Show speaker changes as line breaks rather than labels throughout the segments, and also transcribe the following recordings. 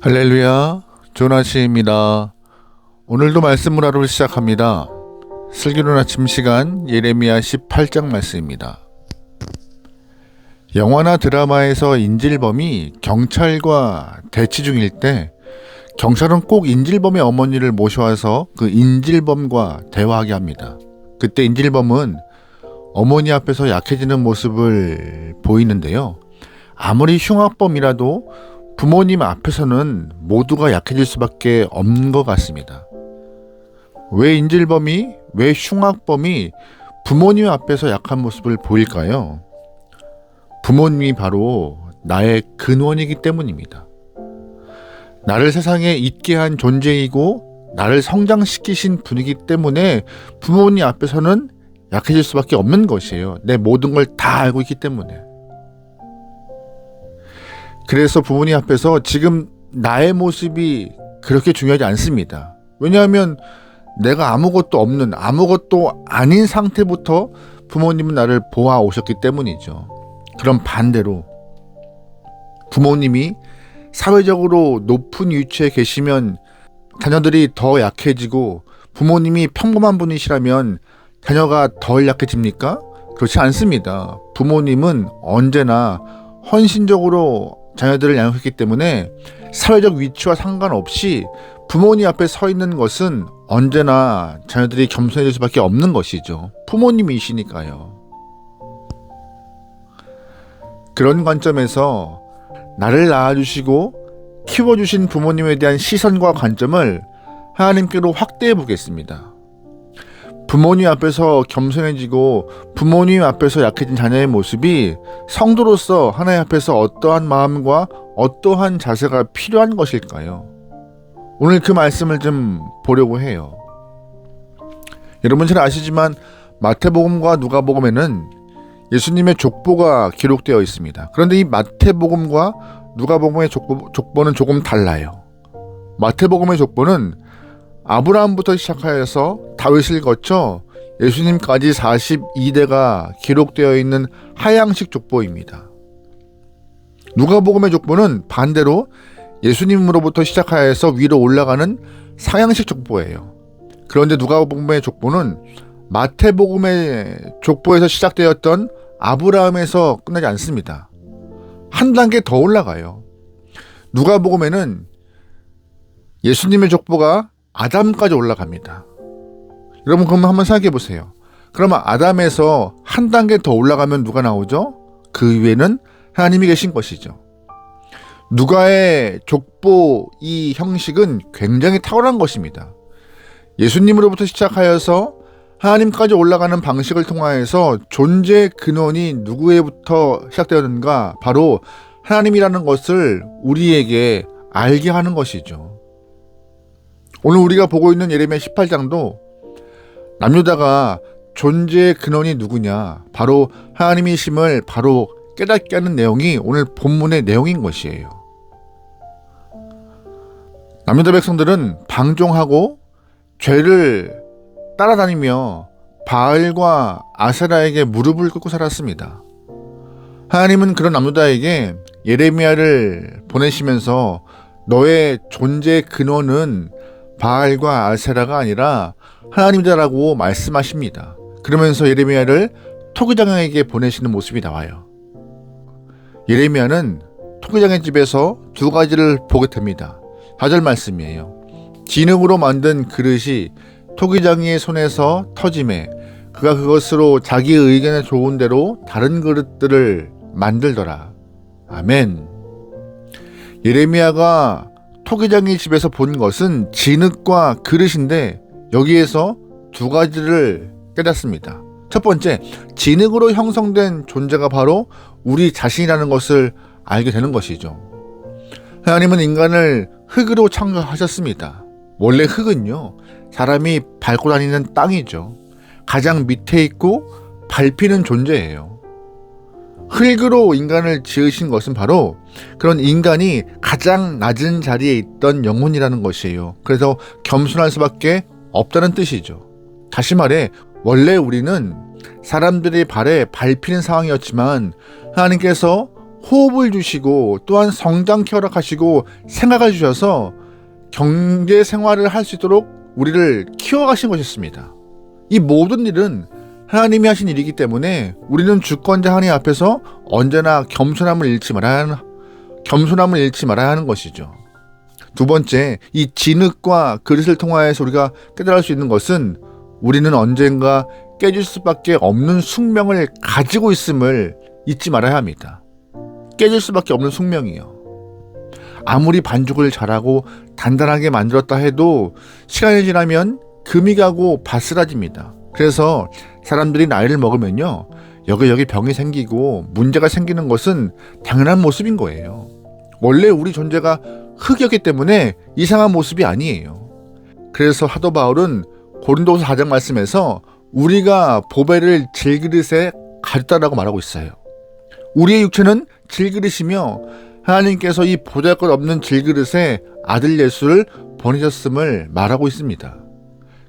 할렐루야, 조나시입니다. 오늘도 말씀을 하루 시작합니다. 슬기로운 아침 시간 예레미야 18장 말씀입니다. 영화나 드라마에서 인질범이 경찰과 대치 중일 때 경찰은 꼭 인질범의 어머니를 모셔와서 그 인질범과 대화하게 합니다. 그때 인질범은 어머니 앞에서 약해지는 모습을 보이는데요. 아무리 흉악범이라도 부모님 앞에서는 모두가 약해질 수밖에 없는 것 같습니다. 왜 인질범이, 왜 흉악범이 부모님 앞에서 약한 모습을 보일까요? 부모님이 바로 나의 근원이기 때문입니다. 나를 세상에 있게 한 존재이고 나를 성장시키신 분이기 때문에 부모님 앞에서는 약해질 수밖에 없는 것이에요. 내 모든 걸 다 알고 있기 때문에. 그래서 부모님 앞에서 지금 나의 모습이 그렇게 중요하지 않습니다. 왜냐하면 내가 아무것도 없는 아무것도 아닌 상태부터 부모님은 나를 보아 오셨기 때문이죠. 그럼 반대로 부모님이 사회적으로 높은 위치에 계시면 자녀들이 더 약해지고 부모님이 평범한 분이시라면 자녀가 덜 약해집니까? 그렇지 않습니다. 부모님은 언제나 헌신적으로 자녀들을 양육했기 때문에 사회적 위치와 상관없이 부모님 앞에 서 있는 것은 언제나 자녀들이 겸손해질 수밖에 없는 것이죠. 부모님이시니까요. 그런 관점에서 나를 낳아주시고 키워주신 부모님에 대한 시선과 관점을 하나님께로 확대해 보겠습니다. 부모님 앞에서 겸손해지고 부모님 앞에서 약해진 자녀의 모습이 성도로서 하나님 앞에서 어떠한 마음과 어떠한 자세가 필요한 것일까요? 오늘 그 말씀을 좀 보려고 해요. 여러분 잘 아시지만 마태복음과 누가복음에는 예수님의 족보가 기록되어 있습니다. 그런데 이 마태복음과 누가복음의 족보, 족보는 조금 달라요. 마태복음의 족보는 아브라함부터 시작하여서 다윗을 거쳐 예수님까지 42대가 기록되어 있는 하향식 족보입니다. 누가복음의 족보는 반대로 예수님으로부터 시작하여서 위로 올라가는 상향식 족보예요. 그런데 누가복음의 족보는 마태복음의 족보에서 시작되었던 아브라함에서 끝나지 않습니다. 한 단계 더 올라가요. 누가복음에는 예수님의 족보가 아담까지 올라갑니다. 여러분 그럼 한번 생각해 보세요. 그러면 아담에서 한 단계 더 올라가면 누가 나오죠? 그 위에는 하나님이 계신 것이죠. 누가의 족보 이 형식은 굉장히 탁월한 것입니다. 예수님으로부터 시작하여서 하나님까지 올라가는 방식을 통하여서 존재 근원이 누구에부터 시작되었는가 바로 하나님이라는 것을 우리에게 알게 하는 것이죠. 오늘 우리가 보고 있는 예레미야 18장도 남유다가 존재의 근원이 누구냐 바로 하나님이심을 바로 깨닫게 하는 내용이 오늘 본문의 내용인 것이에요. 남유다 백성들은 방종하고 죄를 따라다니며 바알과 아세라에게 무릎을 꿇고 살았습니다. 하나님은 그런 남유다에게 예레미야를 보내시면서 너의 존재 근원은 바알과 아세라가 아니라 하나님이다라고 말씀하십니다. 그러면서 예레미야를 토기장에게 보내시는 모습이 나와요. 예레미야는 토기장의 집에서 두 가지를 보게 됩니다. 4절 말씀이에요. 진흙으로 만든 그릇이 토기장이의 손에서 터짐에 그가 그것으로 자기 의견에 좋은 대로 다른 그릇들을 만들더라. 아멘. 예레미야가 토기장의 집에서 본 것은 진흙과 그릇인데 여기에서 두 가지를 깨닫습니다. 첫 번째, 진흙으로 형성된 존재가 바로 우리 자신이라는 것을 알게 되는 것이죠. 하나님은 인간을 흙으로 창조하셨습니다. 원래 흙은요, 사람이 밟고 다니는 땅이죠. 가장 밑에 있고 밟히는 존재예요. 흙으로 인간을 지으신 것은 바로 그런 인간이 가장 낮은 자리에 있던 영혼이라는 것이에요. 그래서 겸손할 수밖에 없다는 뜻이죠. 다시 말해, 원래 우리는 사람들의 발에 밟히는 상황이었지만 하나님께서 호흡을 주시고 또한 성장케 허락하시고 생각을 주셔서 경제 생활을 할 수 있도록 우리를 키워가신 것이었습니다. 이 모든 일은 하나님이 하신 일이기 때문에 우리는 주권자 하나님 앞에서 언제나 겸손함을 잃지 말아야 겸손함을 잃지 말아야 하는 것이죠. 두 번째, 이 진흙과 그릇을 통하여서 우리가 깨달을 수 있는 것은 우리는 언젠가 깨질 수밖에 없는 숙명을 가지고 있음을 잊지 말아야 합니다. 깨질 수밖에 없는 숙명이요. 아무리 반죽을 잘하고 단단하게 만들었다 해도 시간이 지나면 금이 가고 바스라집니다. 그래서 사람들이 나이를 먹으면요. 여기여기 병이 생기고 문제가 생기는 것은 당연한 모습인 거예요. 원래 우리 존재가 흙이었기 때문에 이상한 모습이 아니에요. 그래서 사도 바울은 고린도서 4장 말씀에서 우리가 보배를 질그릇에 가졌다라고 말하고 있어요. 우리의 육체는 질그릇이며 하나님께서 이 보잘것 없는 질그릇에 아들 예수를 보내셨음을 말하고 있습니다.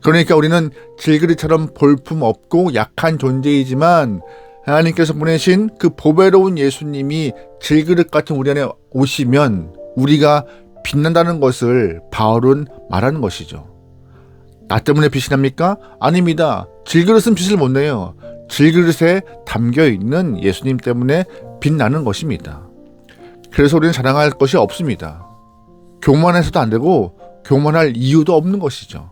그러니까 우리는 질그릇처럼 볼품 없고 약한 존재이지만 하나님께서 보내신 그 보배로운 예수님이 질그릇 같은 우리 안에 오시면 우리가 빛난다는 것을 바울은 말하는 것이죠. 나 때문에 빛이 납니까? 아닙니다. 질그릇은 빛을 못 내요. 질그릇에 담겨 있는 예수님 때문에 빛나는 것입니다. 그래서 우리는 자랑할 것이 없습니다. 교만해서도 안 되고 교만할 이유도 없는 것이죠.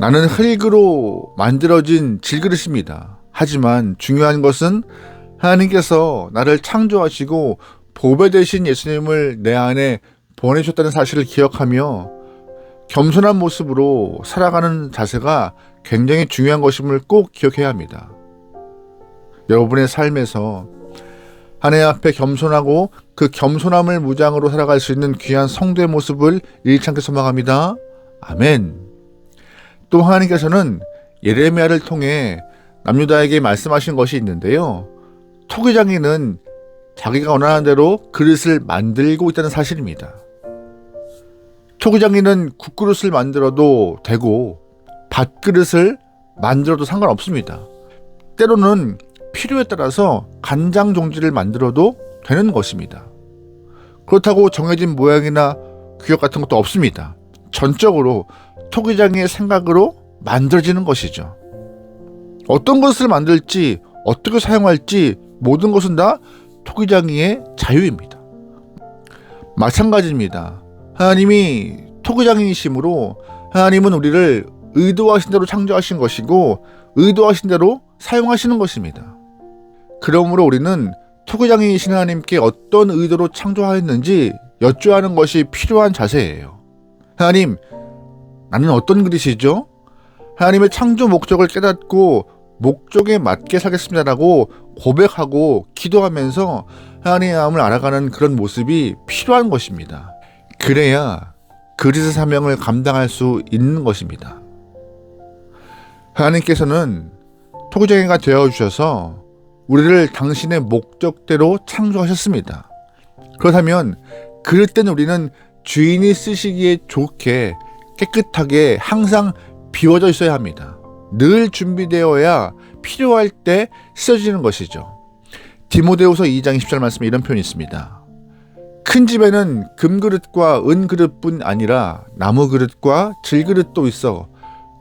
나는 흙으로 만들어진 질그릇입니다. 하지만 중요한 것은 하나님께서 나를 창조하시고 보배 되신 예수님을 내 안에 보내셨다는 사실을 기억하며 겸손한 모습으로 살아가는 자세가 굉장히 중요한 것임을 꼭 기억해야 합니다. 여러분의 삶에서 하나님 앞에 겸손하고 그 겸손함을 무장으로 살아갈 수 있는 귀한 성도의 모습을 일창게 소망합니다. 아멘. 또 하나님께서는 예레미야를 통해 남유다에게 말씀하신 것이 있는데요. 토기장이는 자기가 원하는 대로 그릇을 만들고 있다는 사실입니다. 토기장이는 국그릇을 만들어도 되고 밥그릇을 만들어도 상관없습니다. 때로는 필요에 따라서 간장 종지를 만들어도 되는 것입니다. 그렇다고 정해진 모양이나 규격 같은 것도 없습니다. 전적으로 토기장의 생각으로 만들어지는 것이죠. 어떤 것을 만들지, 어떻게 사용할지 모든 것은 다 토기장이의 자유입니다. 마찬가지입니다. 하나님이 토기장이심으로 하나님은 우리를 의도하신 대로 창조하신 것이고 의도하신 대로 사용하시는 것입니다. 그러므로 우리는 토기장이신 하나님께 어떤 의도로 창조하였는지 여쭈하는 것이 필요한 자세예요. 하나님, 나는 어떤 그릇이죠? 하나님의 창조 목적을 깨닫고 목적에 맞게 살겠습니다라고 고백하고 기도하면서 하나님의 마음을 알아가는 그런 모습이 필요한 것입니다. 그래야 그리스 사명을 감당할 수 있는 것입니다. 하나님께서는 토기장애가 되어 주셔서 우리를 당신의 목적대로 창조하셨습니다. 그렇다면 그럴 때는 우리는 주인이 쓰시기에 좋게 깨끗하게 항상 비워져 있어야 합니다. 늘 준비되어야 필요할 때 쓰여지는 것이죠. 디모데후서 2장 10절 말씀에 이런 표현이 있습니다. 큰 집에는 금그릇과 은그릇뿐 아니라 나무그릇과 질그릇도 있어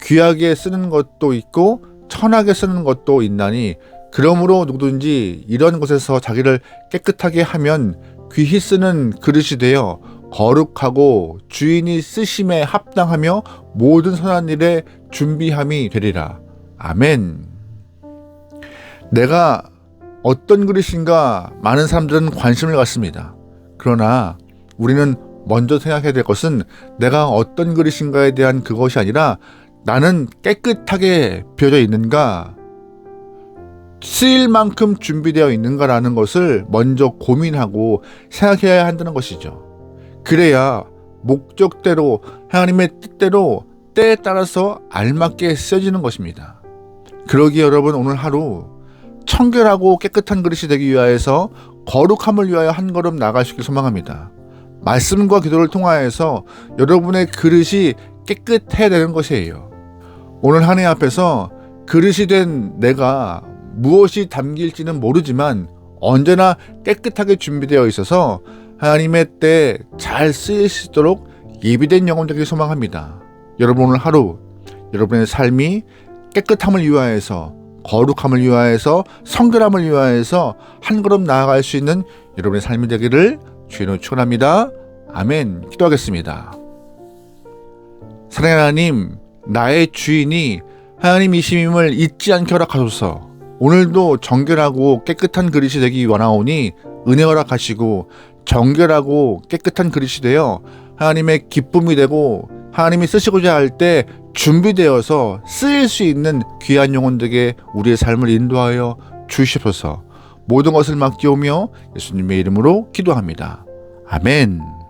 귀하게 쓰는 것도 있고 천하게 쓰는 것도 있나니 그러므로 누구든지 이런 곳에서 자기를 깨끗하게 하면 귀히 쓰는 그릇이 되어 거룩하고 주인이 쓰심에 합당하며 모든 선한 일에 준비함이 되리라. 아멘. 내가 어떤 그릇인가 많은 사람들은 관심을 갖습니다. 그러나 우리는 먼저 생각해야 될 것은 내가 어떤 그릇인가에 대한 그것이 아니라 나는 깨끗하게 비어져 있는가, 쓰일 만큼 준비되어 있는가라는 것을 먼저 고민하고 생각해야 한다는 것이죠. 그래야 목적대로 하나님의 뜻대로 때에 따라서 알맞게 쓰여지는 것입니다. 그러기에 여러분 오늘 하루 청결하고 깨끗한 그릇이 되기 위하여서 거룩함을 위하여 한 걸음 나가시길 소망합니다. 말씀과 기도를 통하여서 여러분의 그릇이 깨끗해야 되는 것이에요. 오늘 한 해 앞에서 그릇이 된 내가 무엇이 담길지는 모르지만 언제나 깨끗하게 준비되어 있어서 하나님의 때잘 쓰일 수 있도록 예비된 영혼 되길 소망합니다. 여러분 오늘 하루 여러분의 삶이 깨끗함을 위하여서 거룩함을 위하여서 성결함을 위하여서 한 걸음 나아갈 수 있는 여러분의 삶이 되기를 주인으로 축원합니다. 아멘. 기도하겠습니다. 사랑하는 하나님, 나의 주인이 하나님이심임을 잊지 않게 허락하소서. 오늘도 정결하고 깨끗한 그릇이 되기 원하오니 은혜 허락하시고 정결하고 깨끗한 그릇이 되어 하나님의 기쁨이 되고 하나님이 쓰시고자 할 때 준비되어서 쓰일 수 있는 귀한 영혼들에게 우리의 삶을 인도하여 주시옵소서. 모든 것을 맡기오며 예수님의 이름으로 기도합니다. 아멘.